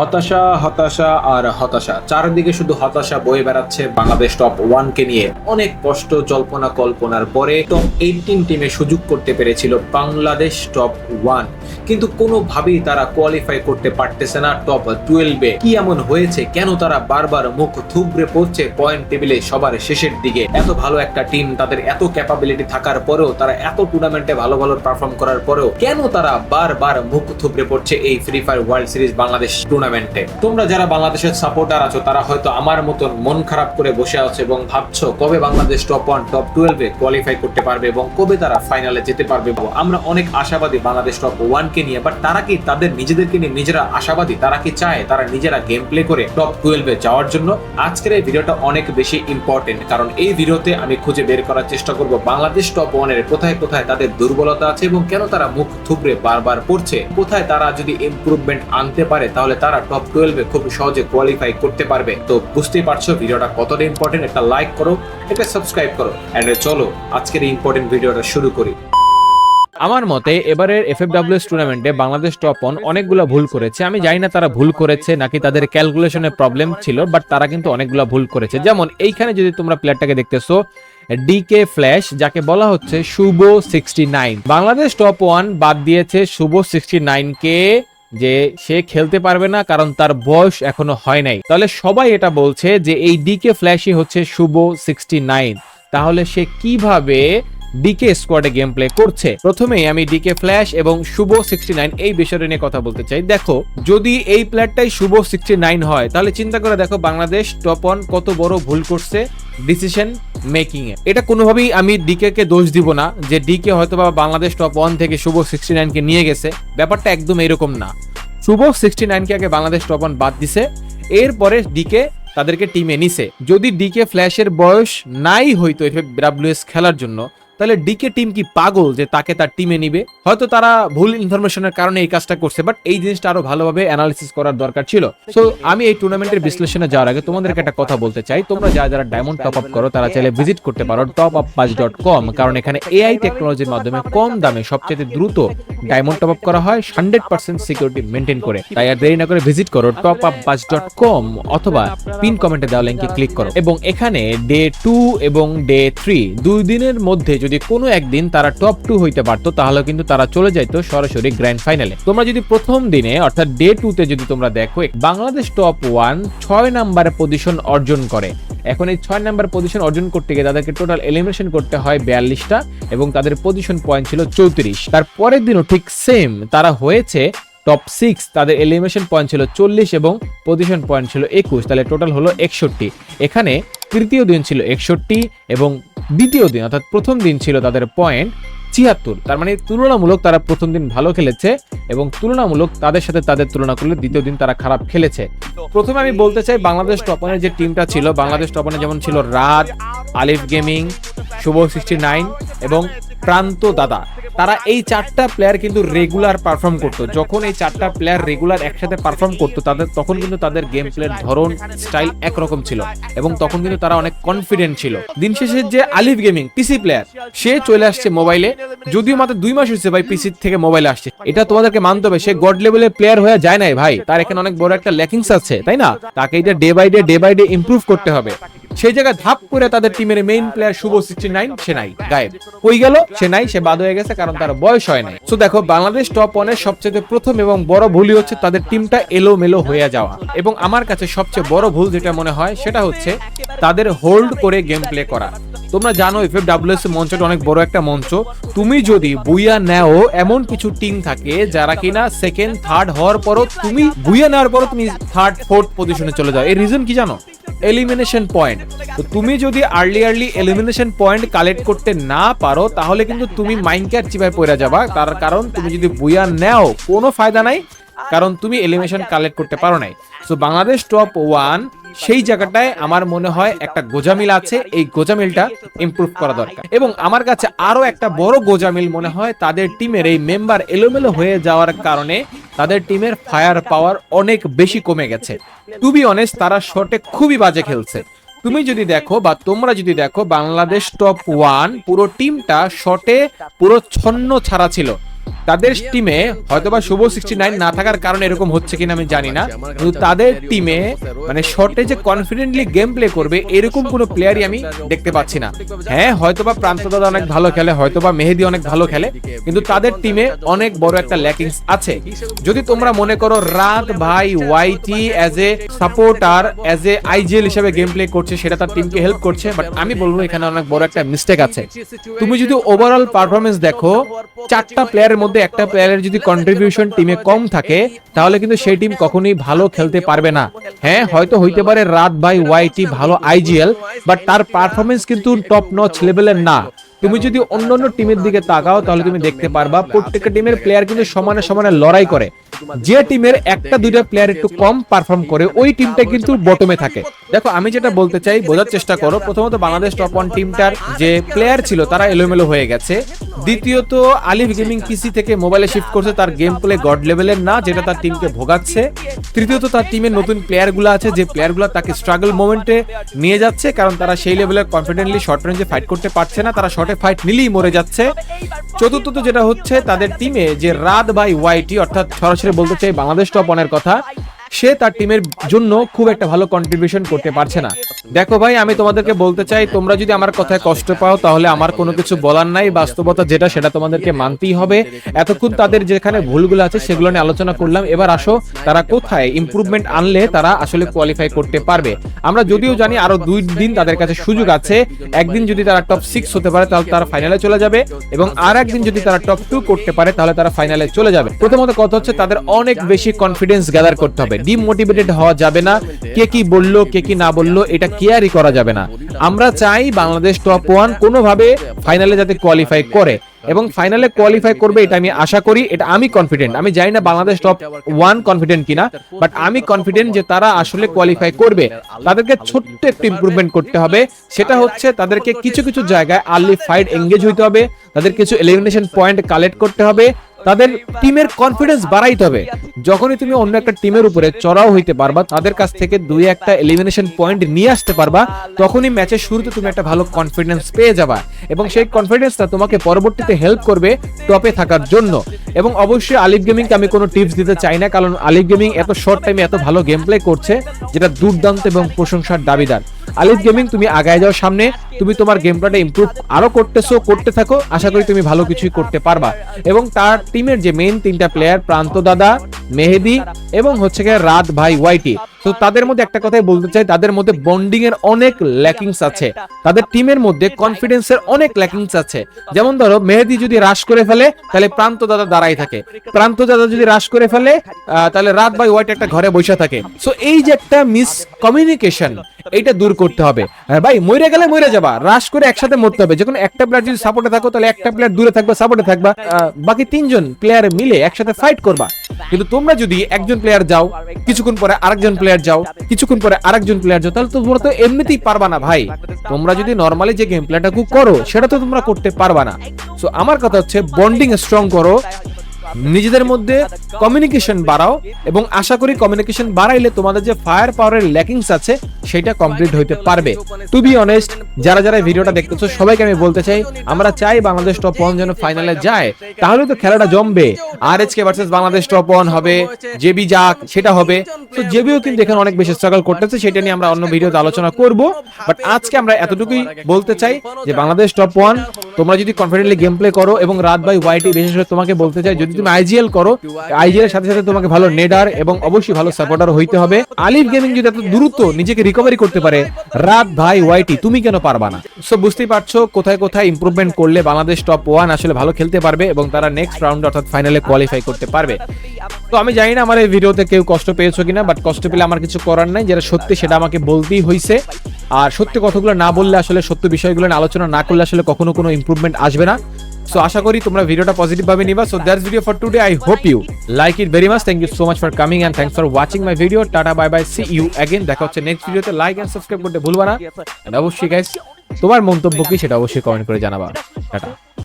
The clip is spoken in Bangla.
হতাশা হতাশা আর হতাশা। চারদিকে শুধু হতাশা বয়ে বেড়াচ্ছে বাংলাদেশ টপ ওয়ান কে নিয়ে। অনেক কষ্ট, জল্পনা, কল্পনার পরে টপ এইটিন টিমে সুযোগ করতে পেরেছিল বাংলাদেশ টপ ওয়ান কিন্তু কোনোভাবেই তারা কোয়ালিফাই করতে পারতেছে না টপ টুয়েলভে কি এমন হয়েছে? কেন তারা বারবার মুখ থুবড়ে পড়ছে পয়েন্ট টেবিলে সবার শেষের দিকে? এত ভালো একটা টিম তাদের এত ক্যাপাবিলিটি থাকার পরেও, তারা এত টুর্নামেন্টে ভালো ভালো পারফর্ম করার পরেও, কেন তারা বারবার মুখ থুবড়ে পড়ছে এই free fire world series Bangladesh টুর্নামেন্টে তোমরা যারা বাংলাদেশের সাপোর্টার আছো, তারা হয়তো আমার মতন মন খারাপ করে বসে আছো এবং ভাবছ কবে বাংলাদেশ টপ ওয়ান টপ টুয়েলভে কোয়ালিফাই করতে পারবে এবং কবে তারা ফাইনালে যেতে পারবে। আমরা অনেক আশাবাদী বাংলাদেশ টপ ওয়ান কে নিয়ে বাট তারা কি তাদের নিজেদেরকে নিয়ে নিজেরা আশাবাদী? তারা কি চায় তারা নিজেরা গেম প্লে করে টপ টুয়েলভে যাওয়ার জন্য? আজকের এই ভিডিওটা অনেক বেশি ইম্পর্টেন্ট কারণ এই ভিডিওতে আমি খুঁজে বের করার চেষ্টা করব বাংলাদেশ টপ ওয়ানের কোথায় কোথায় তাদের দুর্বলতা আছে এবং কেন তারা মুখ থুবড়ে বারবার পড়ছে? কোথায় তারা যদি ইমপ্রুভমেন্ট আনতে পারে, তাহলে তারা টপ টুয়েলভে খুব সহজে কোয়ালিফাই করতে পারবে। তো বুঝতেই পারছ ভিডিওটা কতটা ইম্পর্টেন্ট একটা লাইক করো, একটা সাবস্ক্রাইব করো। এন্ড চলো, আজকের ইম্পর্টেন্ট ভিডিওটা শুরু করি। আমার মতে এবারের এফ টুর্নামেন্টে বাংলাদেশ টপ অন অনেকগুলো ভুল করেছে। আমি জানি না তারা ভুল করেছে নাকি তাদের ক্যালকুলেশনে প্রবলেম ছিল বাট তারা কিন্তু অনেকগুলো ভুল করেছে। যেমন এইখানে যদি তোমরা প্লেয়ারটাকে দেখতেছো ডিকে ফ্ল্যাশ যাকে বলা হচ্ছে Shuvo sixty nine Bangladesh top one বাদ দিয়েছে শুভ সিক্সটি নাইন কে যে সে খেলতে পারবে না কারণ তার বয়স এখনও হয় নাই। তাহলে সবাই এটা বলছে যে এই ডিকে ফ্ল্যাশই হচ্ছে শুভ সিক্সটি নাইন তাহলে সে কীভাবে ডিকে স্কোয়াডে গেম প্লে করছে? প্রথমেই আমি ডিকে ফ্ল্যাশ এবং শুভ সিক্সটি নাইন এই বিষয়টা নিয়ে কথা বলতে চাই। দেখো, যদি এই প্লেয়ারটাই শুভ সিক্সটি নাইন হয়, তাহলে চিন্তা করে দেখো বাংলাদেশ টপ অন কত বড় ভুল করছে। ডিসিশন মেকিং এ এটা কোনোভাবেই আমি ডিকে কে দোষ দিব না যে ডিকে হয়তো বা বাংলাদেশ টপ ওয়ান থেকে শুভ সিক্সটি নাইনকে নিয়ে গেছে। ব্যাপারটা একদম এরকম না। শুভ সিক্সটি নাইনকে আগে বাংলাদেশ টপ ওয়ান বাদ দিছে, এরপরে ডিকে তাদেরকে টিমে নিছে। যদি ডিকে ফ্ল্যাশের বয়স নাই হইতো এফ ডাব্লিউএস খেলার জন্য তাহলে ডিকে টিম কি পাগল যে তাকে তার টিমে নিবে? হয়তো তারা ভুল ইনফরমেশনের কারণে এই কাজটা করছে বাট এই জিনিসটা আরও ভালোভাবে অ্যানালিসিস করার দরকার ছিল। সো আমি এই টুর্নামেন্টের বিশ্লেষণে যাওয়ার আগে তোমাদেরকে একটা কথা বলতে চাই। তোমরা যারা যারা ডায়মন্ড টপ আপ করো, তারা চাইলে ভিজিট করতে পারো টপ আপ পাঁচ ডট কম কারণ এখানে এআই টেকনোলজির মাধ্যমে কম দামে সবচেয়ে দ্রুত ডায়মন্ড টপ আপ করা হয় হান্ড্রেড পার্সেন্ট সিকিউরিটি মেনটেন করে। তাই আর দেরি না করে ভিজিট করো টপ আপ পাঁচ ডট কম অথবা পিন কমেন্টে দেওয়া লিঙ্কে ক্লিক করো। এবং এখানে ডে টু এবং ডে থ্রি দুই দিনের মধ্যে যদি কোনো একদিন তারা টপ টু হইতে পারতো, তাহলে কিন্তু তারা চলে যাইতো সরাসরি গ্র্যান্ড ফাইনালে তোমরা যদি প্রথম দিনে, অর্থাৎ ডে টু তে যদি তোমরা দেখো, বাংলাদেশ টপ ওয়ান ছয় নাম্বার পজিশন অর্জন করে। এখন এই ছয় নাম্বার পজিশন অর্জন করতে গিয়ে তাদেরকে টোটাল এলিমিনেশন করতে হয় বিয়াল্লিশটা এবং তাদের পজিশন পয়েন্ট ছিল চৌত্রিশ। তার পরের দিনও ঠিক সেম তারা হয়েছে টপ সিক্স তাদের এলিমিনেশন পয়েন্ট ছিল চল্লিশ এবং পজিশন পয়েন্ট ছিল একুশ, তাহলে টোটাল হলো একষট্টি। এখানে তৃতীয় দিন ছিল একষট্টি এবং দ্বিতীয় দিন, অর্থাৎ প্রথম দিন ছিল তাদের পয়েন্ট ছিয়াত্তর। তার মানে তুলনামূলক তারা প্রথম দিন ভালো খেলেছে এবং তুলনামূলক তাদের সাথে তাদের তুলনা করলে দ্বিতীয় দিন তারা খারাপ খেলেছে। প্রথমে আমি বলতে চাই, বাংলাদেশ টপনের যে টিমটা ছিল, বাংলাদেশ টপনে যেমন ছিল রাত, আলিফ গেমিং, শুভ সিক্সটি নাইন এবং প্রান্ত দাদা। তারা এই চারটা প্লেয়ার কিন্তু রেগুলার পারফর্ম করতো। যখন এই চারটা প্লেয়ার রেগুলার একসাথে পারফর্ম করতো, তাদের তখন কিন্তু তাদের গেম প্লের ধরন স্টাইল একরকম ছিল এবং তখন কিন্তু তারা অনেক কনফিডেন্ট ছিল। দিন শেষে যে আলিফ গেমিং পিসি প্লেয়ার সে চলে আসছে মোবাইলে যদিও মাত্র দুই মাস হয়েছে ভাই পিসি থেকে মোবাইলে আসছে। এটা তোমাদেরকে মানতে হবে, সে গড লেভেলের প্লেয়ার হয়ে যায় নাই ভাই। তার এখানে অনেক বড় একটা ল্যাকিংস আছে, তাই না? তাকে এটা day by day day by day improve করতে হবে। সেই জায়গায় ধাপ করে তাদের টিমের main player Shuvo sixty nine সে নাই গায়েব। হয়ে গেল সে নাই সে বাদ হয়ে গেছে কারণ তার বয়স হয় নাই। তো দেখো, বাংলাদেশ টপ ওয়ানের সবচেয়ে প্রথম এবং বড় ভুলই হচ্ছে তাদের টিমটা এলো মেলো হয়ে যাওয়া। এবং আমার কাছে সবচেয়ে বড় ভুল যেটা মনে হয়, সেটা হচ্ছে তাদের হোল্ড করে গেম প্লে করা। তোমরা জানো এফ এফ ডাব্লিউএস মঞ্চটা অনেক বড় একটা মঞ্চ। তুমি যদি বুইয়া নেও, এমন কিছু টিম থাকে যারা কিনা সেকেন্ড থার্ড হওয়ার পরও তুমি বুইয়া নেওয়ার পরও তুমি থার্ড ফোর্থ পজিশনে চলে যাও। এর রিজন কি জানো? এলিমিনেশন পয়েন্ট তো তুমি যদি early early elimination point collect করতে না পারো, তাহলে কিন্তু তুমি মাইনক্যাট চিপায় পড়ে যাবা? তার কারণ তুমি যদি বুয়া নেও, কোনো ফায়দা নাই। কারণ তুমি এলিমিনেশন কালেক্ট করতে পারো নাই। সো বাংলাদেশ টপ ওয়ান সেই জায়গাটায় আমার মনে হয় একটা গোজামিল আছে। এই গোজামিলটা ইমপ্রুভ করা দরকার। এবং আমার কাছে আরও একটা বড় গোজামিল মনে হয়, তাদের টিমের এই মেম্বার এলোমেলো হয়ে যাওয়ার কারণে তাদের টিমের ফায়ার পাওয়ার অনেক বেশি কমে গেছে। টু বি অনেস্ট তারা শটে খুবই বাজে খেলছে। তুমি যদি দেখো বা তোমরা যদি দেখো, বাংলাদেশ টপ ওয়ান পুরো টিমটা শটে পুরো ছন্ন ছাড়া ছিল। তাদের টিমে হয়তোবা শুভ সিক্সটি নাইন না থাকার কারণে এরকম হচ্ছে কিনা আমি জানি না। কিন্তু তাদের টিমে মানে শর্টে যে কনফিডেন্টলি গেম প্লে করবে এরকম কোনো প্লেয়ারই আমি দেখতে পাচ্ছি না। হ্যাঁ হয়তোবা প্রান্ত দাদা অনেক ভালো খেলে, হয়তোবা মেহেদি অনেক ভালো খেলে, কিন্তু তাদের টিমে অনেক বড় একটা ল্যাকিংস আছে। যদি তোমরা মনে করো রাত ভাই YT as a supporter as a IGL হিসেবে গেম প্লে করছে, সেটা তার টিমকে হেল্প করছে বাট আমি বলব এখানে অনেক বড় একটা মিস্টেক আছে। তুমি যদি ওভারঅল পারফরমেন্স দেখো, চারটা প্লেয়ারের মধ্যে একটা প্লেয়ারের যদি কন্ট্রিবিউশন টিমে কম থাকে, তাহলে কিন্তু সেই টিম কখনোই ভালো খেলতে পারবে না। হ্যাঁ হয়তো হইতে পারে রাত বাই ওয়াইটি ভালো আইজিএল বাট তার পারফরমেন্স কিন্তু টপ নচ লেভেলের না। তুমি যদি অন্য অন্য টিমের দিকে তাকাও, তাহলে তুমি দেখতে পারবা প্রত্যেকটা টিমের প্লেয়ার কিন্তু সমানে সমানে লড়াই করে। যে টিমের একটা, দুইটা প্লেয়ার একটু কম পারফর্ম করে, ওই টিমটা কিন্তু বটমে থাকে। দেখো, আমি যেটা বলতে চাই, বোঝার চেষ্টা করো, প্রথমত বাংলাদেশ টপ ওয়ান টিমটার যে প্লেয়ার ছিল, তারা এলোমেলো হয়ে গেছে। দ্বিতীয়ত, আলিফ গেমিং পিসি থেকে মোবাইলে শিফট করছে, তার গেম প্লে গড লেভেলের না, যেটা তার টিমকে ভোগাচ্ছে। তৃতীয়ত, তার টিমের নতুন প্লেয়ারগুলো আছে, যে প্লেয়ারগুলো তাকে স্ট্রাগল মোমেন্টে নিয়ে যাচ্ছে, কারণ তারা সেই লেভেলের কনফিডেন্টলি শর্ট রেঞ্জে ফাইট করতে পারছে না, তারা শর্টে ফাইট নিলেই মরে যাচ্ছে। চতুর্থত যেটা হচ্ছে, তাদের টিমে যে রাত বাই ওয়াইটি অর্থাৎ সরাসরি বলতে চাই বাংলাদেশ টপ অনের কথা, সে তার টিমের জন্য খুব একটা ভালো কন্ট্রিবিউশন করতে পারছে না। দেখো ভাই, আমি তোমাদেরকে বলতে চাই, তোমরা যদি আমার কথায় কষ্ট পাও, তাহলে আমার কোনো কিছু বলার নাই। বাস্তবতা যেটা, সেটা তোমাদেরকে মানতেই হবে। এতক্ষণ তাদের যেখানে ভুলগুলো আছে, সেগুলো নিয়ে আলোচনা করলাম। এবার আসো, তারা কোথায়? ইমপ্রুভমেন্ট আনলে তারা আসলে কোয়ালিফাই করতে পারবে। আমরা যদিও জানি আরও দুই দিন তাদের কাছে সুযোগ আছে। একদিন যদি তারা টপ সিক্স হতে পারে, তাহলে তারা ফাইনালে চলে যাবে। এবং আর একদিন যদি তারা টপ টু করতে পারে, তাহলে তারা ফাইনালে চলে যাবে। প্রথমত কথা হচ্ছে, তাদের অনেক বেশি কনফিডেন্স গ্যাদার করতে হবে। ডিমোটিভেটেড হওয়া যাবে না। কে কি বলল, কে কি না বলল, এটা কেয়ারই করা যাবে না। আমরা চাই বাংলাদেশ টপ ওয়ান কোনোভাবে ফাইনালে যাতে কোয়ালিফাই করে। এবং ফাইনালে কোয়ালিফাই করবে এটা আমি আশা করি, এটা আমি কনফিডেন্ট আমি জানি না বাংলাদেশ টপ ওয়ান কনফিডেন্ট কিনা বাট আমি কনফিডেন্ট যে তারা আসলে কোয়ালিফাই করবে। তাদেরকে ছোট্ট একটু ইমপ্রুভমেন্ট করতে হবে। সেটা হচ্ছে তাদেরকে কিছু কিছু জায়গায় আর্লি ফাইট এঙ্গেজ হইতে হবে। তাদের কিছু এলিমিনেশন পয়েন্ট কালেক্ট করতে হবে। তাদের টিমের কনফিডেন্স বাড়াইতে হবে। যখনই তুমি অন্য একটা টিমের উপরে চড়াও হইতে পারবা, তাদের কাছ থেকে দুই একটা এলিমিনেশন পয়েন্ট নিয়ে আসতে পারবা, তখনই ম্যাচের শুরুতে তুমি একটা ভালো কনফিডেন্স পেয়ে যাবা। এবং সেই কনফিডেন্সটা তোমাকে পরবর্তীতে হেল্প করবে টপে থাকার জন্য। এবং অবশ্যই আলিফ গেমিংকে আমি কোনো টিপস দিতে চাই না, কারণ আলিফ গেমিং এত শর্ট টাইমে এত ভালো গেম প্লে করছে, যেটা দুর্দান্ত এবং প্রশংসার দাবিদার। আলিফ গেমিং তুমি আগায় যাও সামনে, তুমি তোমার গেম ইমপ্রুভ আরও করতেছো, করতে থাকো, আশা করি তুমি ভালো কিছুই করতে পারবা। এবং তার টিমের যে মেন তিনটা প্লেয়ার প্রান্ত দাদা মেহেদি এবং হচ্ছে গিয়ে রাত ভাই ওয়াইটি তো তাদের মধ্যে একটা কথাই বলতে চাই, তাদের মধ্যে বন্ডিং এর অনেক ল্যাকিংস আছে। তাদের টিমের মধ্যে কনফিডেন্সের অনেক ল্যাকিংস আছে। যেমন ধরো, মেহেদি যদি রাশ করে ফেলে, তাহলে প্রান্ত দাদা দাঁড়াই থাকে। প্রান্ত দাদা যদি রাশ করে ফেলে তাহলে রাত ভাই ওয়াইট একটা ঘরে বসে থাকে। সো এই যে একটা মিস কমিউনিকেশন এইটা দূর করতে হবে। ভাই, মরে গেলে মরে যাবা রাশ করে একসাথে মরতে হবে। যখন একটা প্লেয়ার যদি সাপোর্টে থাকো, তাহলে একটা প্লেয়ার দূরে থাকবে সাপোর্টে থাকবা। বাকি তিনজন প্লেয়ার মিলে একসাথে ফাইট করবা। কিন্তু তোমরা যদি একজন প্লেয়ার যাও, কিছুক্ষণ পরে আরেকজন প্লেয়ার যাও, কিছুক্ষণ পরে আরেকজন প্লেয়ার যাও, তাহলে তোমরা তো এমনিতেই পারবা না ভাই। তোমরা যদি নর্মালি যে গেম প্লেটাকু করো, সেটা তো তোমরা করতে পারবা না। সো আমার কথা হচ্ছে বন্ডিং স্ট্রং করো নিজেদের মধ্যে কমিউনিকেশন বাড়াও এবং আশা করি কমিউনিকেশন বাড়াইলে তোমাদের যে ফায়ার পাওয়ারের ল্যাকিংস আছে, সেটা কমপ্লিট হইতে পারবে। টু বি অনেস্ট যারা যারা ভিডিওটা দেখতেছো, সবাইকে আমি বলতে চাই, আমরা চাই বাংলাদেশ টপ ওয়ান যেন ফাইনালে যায়। তাহলে তো খেলাটা জমবে। আর HK versus Bangladesh top one হবে জেবি যাক, সেটা হবে। তো জেবিও কিন্তু এখানে অনেক বেশি স্ট্রাগল করতেছে, সেটা নিয়ে আমরা অন্য ভিডিওতে আলোচনা করব। বাট আজকে আমরা এতটুকুই বলতে চাই যে, বাংলাদেশ টপ ওয়ান তোমরা যদি কনফিডেন্টলি গেম প্লে করো এবং রাত বাই ওয়াইটি বিশেষ করে তোমাকে বলতে চাই, যদি তুমি আইজিএল করো আইজিএল এর সাথে সাথে তোমাকে ভালো নেডার এবং অবশ্যই ভালো সাপোর্টার হইতে হবে। আলিফ গেমিং যদি এত দ্রুত নিজেকে রিকভারি করতে পারে, রাত ভাই ওয়াইটি তুমি কেন পারবা না? সো বুঝতেই পারছ, কোথায় কোথায় ইমপ্রুভমেন্ট করলে বাংলাদেশ টপ ওয়ান আসলে ভালো খেলতে পারবে এবং তারা নেক্সট রাউন্ড অর্থাৎ ফাইনালে কোয়ালিফাই করতে পারবে। তো আমি জানি না আমার এই ভিডিওতে কেউ কষ্ট পেয়েছ কিনা বাট কষ্ট পেলে আমার কিছু করার নাই। যেটা সত্যি সেটা আমাকে বলতেই হয়েছে আর সত্যি কথাগুলো না বললে আসলে সত্য বিষয়গুলো আলোচনা না করলে আসলে কখনো কোনো ইমপ্রুভমেন্ট আসবে না। সো আশা করি তোমরা ভিডিওটা পজিটিভ ভাবে নিবা। So that's video for today I hope you like it very much thank you so much for coming and thanks for watching my video tata bye bye see you again দেখা হচ্ছে নেক্সট ভিডিওতে লাইক এন্ড সাবস্ক্রাইব করতে ভুলবা না। And অবশ্যই গাইস তোমার মন্তব্য কি সেটা অবশ্যই কমেন্ট করে জানাবা। টাটা